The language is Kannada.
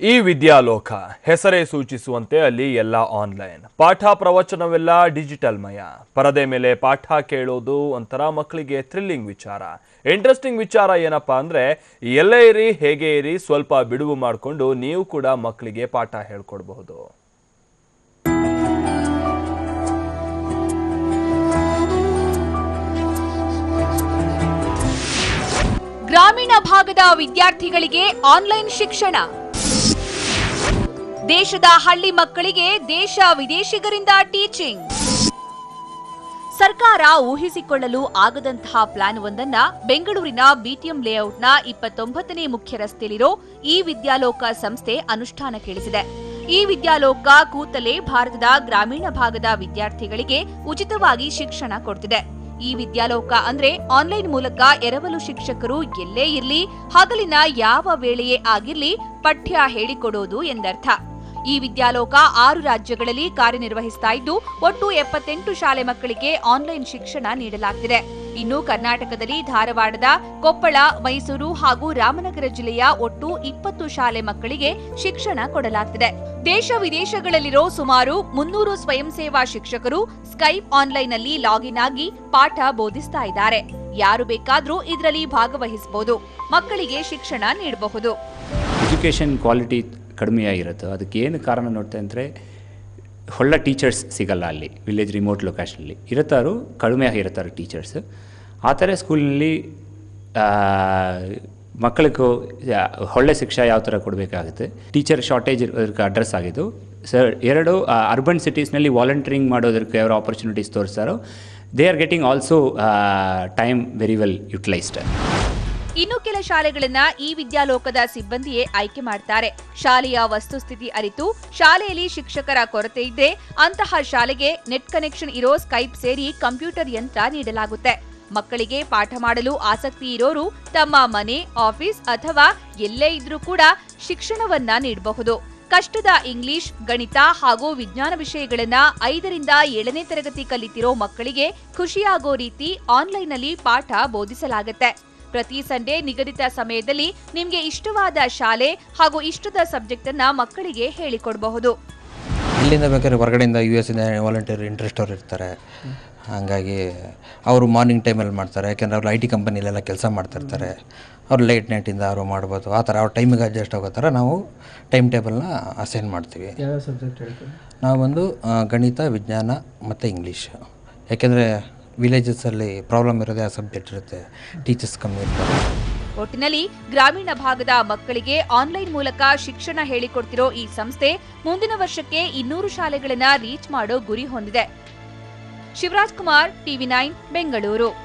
ಈ ವಿದ್ಯಾಲೋಕ ಹೆಸರೇ ಸೂಚಿಸುವಂತೆ ಅಲ್ಲಿ ಎಲ್ಲ ಆನ್ಲೈನ್ ಪಾಠ ಪ್ರವಚನವೆಲ್ಲ ಡಿಜಿಟಲ್ ಮಯ ಪರದೆ ಮೇಲೆ ಪಾಠ ಕೇಳೋದು ಒಂಥರ ಮಕ್ಕಳಿಗೆ ಥ್ರಿಲ್ಲಿಂಗ್ ವಿಚಾರ. ಇಂಟ್ರೆಸ್ಟಿಂಗ್ ವಿಚಾರ ಏನಪ್ಪಾ ಅಂದ್ರೆ, ಎಲ್ಲೇ ಇರಿ, ಹೇಗೆ ಇರಿ, ಸ್ವಲ್ಪ ಬಿಡುವು ಮಾಡಿಕೊಂಡು ನೀವು ಕೂಡ ಮಕ್ಕಳಿಗೆ ಪಾಠ ಹೇಳ್ಕೊಡ್ಬಹುದು. ಗ್ರಾಮೀಣ ಭಾಗದ ವಿದ್ಯಾರ್ಥಿಗಳಿಗೆ ಆನ್ಲೈನ್ ಶಿಕ್ಷಣ. ದೇಶದ ಹಳ್ಳಿ ಮಕ್ಕಳಿಗೆ ದೇಶ ವಿದೇಶಿಗರಿಂದ ಟೀಚಿಂಗ್. ಸರ್ಕಾರ ಊಹಿಸಿಕೊಳ್ಳಲು ಆಗದಂತಹ ಪ್ಲಾನ್ ಒಂದನ್ನ ಬೆಂಗಳೂರಿನ ಬಿಟಿಎಂ ಲೇಔಟ್ನ ಇಪ್ಪತ್ತೊಂಬತ್ತನೇ ಮುಖ್ಯ ರಸ್ತೆಯಲ್ಲಿರೋ ಈ ವಿದ್ಯಾಲೋಕ ಸಂಸ್ಥೆ ಅನುಷ್ಠಾನಕ್ಕಿಳಿಸಿದೆ. ಈ ವಿದ್ಯಾಲೋಕ ಕೂತಲೇ ಭಾರತದ ಗ್ರಾಮೀಣ ಭಾಗದ ವಿದ್ಯಾರ್ಥಿಗಳಿಗೆ ಉಚಿತವಾಗಿ ಶಿಕ್ಷಣ ಕೊಡ್ತಿದೆ. ಈ ವಿದ್ಯಾಲೋಕ ಅಂದ್ರೆ ಆನ್ಲೈನ್ ಮೂಲಕ ಎರವಲು ಶಿಕ್ಷಕರು ಎಲ್ಲೇ ಇರಲಿ, ಹಗಲಿನ ಯಾವ ವೇಳೆಯೇ ಆಗಿರಲಿ ಪಠ್ಯ ಹೇಳಿಕೊಡೋದು ಎಂದರ್ಥ. ಈ ವಿದ್ಯಾಲೋಕ ಆರು ರಾಜ್ಯಗಳಲ್ಲಿ ಕಾರ್ಯನಿರ್ವಹಿಸ್ತಾ ಇದ್ದು, ಒಟ್ಟು ಎಪ್ಪತ್ತೆಂಟು ಶಾಲೆ ಮಕ್ಕಳಿಗೆ ಆನ್ಲೈನ್ ಶಿಕ್ಷಣ ನೀಡಲಾಗ್ತಿದೆ. ಇನ್ನು ಕರ್ನಾಟಕದಲ್ಲಿ ಧಾರವಾಡದ ಕೊಪ್ಪಳ, ಮೈಸೂರು ಹಾಗೂ ರಾಮನಗರ ಜಿಲ್ಲೆಯ ಒಟ್ಟು ಇಪ್ಪತ್ತು ಶಾಲೆ ಮಕ್ಕಳಿಗೆ ಶಿಕ್ಷಣ ಕೊಡಲಾಗ್ತಿದೆ. ದೇಶ ವಿದೇಶಗಳಲ್ಲಿರೋ ಸುಮಾರು ಮುನ್ನೂರು ಸ್ವಯಂ ಸೇವಾ ಶಿಕ್ಷಕರು ಸ್ಕೈಪ್ ಆನ್ಲೈನ್ನಲ್ಲಿ ಲಾಗಿನ್ ಆಗಿ ಪಾಠ ಬೋಧಿಸ್ತಾ ಇದ್ದಾರೆ. ಯಾರು ಬೇಕಾದರೂ ಇದರಲ್ಲಿ ಭಾಗವಹಿಸಬಹುದು ಮಕ್ಕಳಿಗೆ ಶಿಕ್ಷಣ ನೀಡಬಹುದು. ಎಜುಕೇಷನ್ ಕ್ವಾಲಿಟಿ ಕಡಿಮೆಯಾಗಿರುತ್ತೆ, ಅದಕ್ಕೆ ಏನು ಕಾರಣ ನೋಡ್ತಾ ಅಂದರೆ ಒಳ್ಳೆ ಟೀಚರ್ಸ್ ಸಿಗಲ್ಲ ಅಲ್ಲಿ ವಿಲೇಜ್ ರಿಮೋಟ್ ಲೊಕೇಶನಲ್ಲಿ ಇರುತ್ತಾರು ಕಡಿಮೆ ಆಗಿರ್ತಾರೆ ಟೀಚರ್ಸ್ ಆ ಥರ ಸ್ಕೂಲಿನಲ್ಲಿ ಮಕ್ಕಳಿಗೂ ಒಳ್ಳೆ ಶಿಕ್ಷೆ ಯಾವ ಥರ ಕೊಡಬೇಕಾಗುತ್ತೆ? ಟೀಚರ್ ಶಾರ್ಟೇಜ್ ಇರೋದಕ್ಕೆ ಅಡ್ರೆಸ್ ಆಗಿದ್ದು ಸರ್ ಎರಡು ಅರ್ಬನ್ ಸಿಟೀಸ್ನಲ್ಲಿ ವಾಲಂಟಿಯರಿಂಗ್ ಮಾಡೋದಕ್ಕೆ ಯಾವ opportunities ತೋರಿಸ್ತಾರೋ they are getting also time very well utilised ಇನ್ನು ಕೆಲ ಶಾಲೆಗಳನ್ನ ಈ ವಿದ್ಯಾಲೋಕದ ಸಿಬ್ಬಂದಿಯೇ ಆಯ್ಕೆ ಮಾಡ್ತಾರೆ. ಶಾಲೆಯ ವಸ್ತುಸ್ಥಿತಿ ಅರಿತು ಶಾಲೆಯಲ್ಲಿ ಶಿಕ್ಷಕರ ಕೊರತೆ ಇದ್ರೆ ಅಂತಹ ಶಾಲೆಗೆ ನೆಟ್ ಕನೆಕ್ಷನ್ ಇರೋ ಸ್ಕೈಪ್ ಸೇರಿ ಕಂಪ್ಯೂಟರ್ ಯಂತ್ರ ನೀಡಲಾಗುತ್ತೆ. ಮಕ್ಕಳಿಗೆ ಪಾಠ ಮಾಡಲು ಆಸಕ್ತಿ ಇರೋರು ತಮ್ಮ ಮನೆ, ಆಫೀಸ್ ಅಥವಾ ಎಲ್ಲೇ ಇದ್ರೂ ಕೂಡ ಶಿಕ್ಷಣವನ್ನ ನೀಡಬಹುದು. ಕಷ್ಟದ ಇಂಗ್ಲಿಷ್, ಗಣಿತ ಹಾಗೂ ವಿಜ್ಞಾನ ವಿಷಯಗಳನ್ನ ಐದರಿಂದ ಏಳನೇ ತರಗತಿ ಕಲಿತಿರೋ ಮಕ್ಕಳಿಗೆ ಖುಷಿಯಾಗೋ ರೀತಿ ಆನ್ಲೈನ್ನಲ್ಲಿ ಪಾಠ ಬೋಧಿಸಲಾಗುತ್ತೆ. ಪ್ರತಿ ಸಂಡೇ ನಿಗದಿತ ಸಮಯದಲ್ಲಿ ನಿಮಗೆ ಇಷ್ಟವಾದ ಶಾಲೆ ಹಾಗೂ ಇಷ್ಟದ ಸಬ್ಜೆಕ್ಟ್ ಅನ್ನ ಮಕ್ಕಳಿಗೆ ಹೇಳಿಕೊಡಬಹುದು. ಇಲ್ಲಿಂದ ಬೇಕಾದ್ರೆ ಹೊರಗಡೆಯಿಂದ ಯು ಎಸ್ ಇಂದ ವಾಲಂಟಿಯರ್ ಇಂಟ್ರೆಸ್ಟ್ ಅವ್ರು ಇರ್ತಾರೆ. ಹಾಗಾಗಿ ಅವರು ಮಾರ್ನಿಂಗ್ ಟೈಮಲ್ಲಿ ಮಾಡ್ತಾರೆ. ಯಾಕೆಂದ್ರೆ ಅವ್ರು ಐ ಟಿ ಕಂಪನಿಲೆಲ್ಲ ಕೆಲಸ ಮಾಡ್ತಿರ್ತಾರೆ. ಅವ್ರು ಲೇಟ್ ನೈಟಿಂದ ಅವರು ಮಾಡ್ಬೋದು. ಆ ಥರ ಅವ್ರ ಟೈಮಿಗೆ ಅಡ್ಜಸ್ಟ್ ಆಗೋ ಥರ ನಾವು ಟೈಮ್ ಟೇಬಲ್ನ ಅಸೈನ್ ಮಾಡ್ತೀವಿ. ಯಾವ ಸಬ್ಜೆಕ್ಟ್ ಹೇಳ್ತೀವಿ ನಾವು ಬಂದು ಗಣಿತ ವಿಜ್ಞಾನ ಮತ್ತು ಇಂಗ್ಲೀಷ್ ಯಾಕೆಂದರೆ ವಿಲೇಜಸಲ್ಲಿ ಪ್ರಾಬ್ಲಮ್ ಇರೋದೇ ಆ ಸಬ್ಜೆಕ್ಟ್ ಇರುತ್ತೆ. ಟೀಚರ್ಸ್ ಕಮ್ಮಿ ಇರ್ತಾರೆ. ಒಟ್ಟಿನಲ್ಲಿ ಗ್ರಾಮೀಣ ಭಾಗದ ಮಕ್ಕಳಿಗೆ ಆನ್ಲೈನ್ ಮೂಲಕ ಶಿಕ್ಷಣ ಹೇಳಿಕೊಡ್ತಿರೋ ಈ ಸಂಸ್ಥೆ ಮುಂದಿನ ವರ್ಷಕ್ಕೆ ಇನ್ನೂರು ಶಾಲೆಗಳನ್ನ ರೀಚ್ ಮಾಡೋ ಗುರಿ ಹೊಂದಿದೆ. Shivraj Kumar TV nine Bengaluru.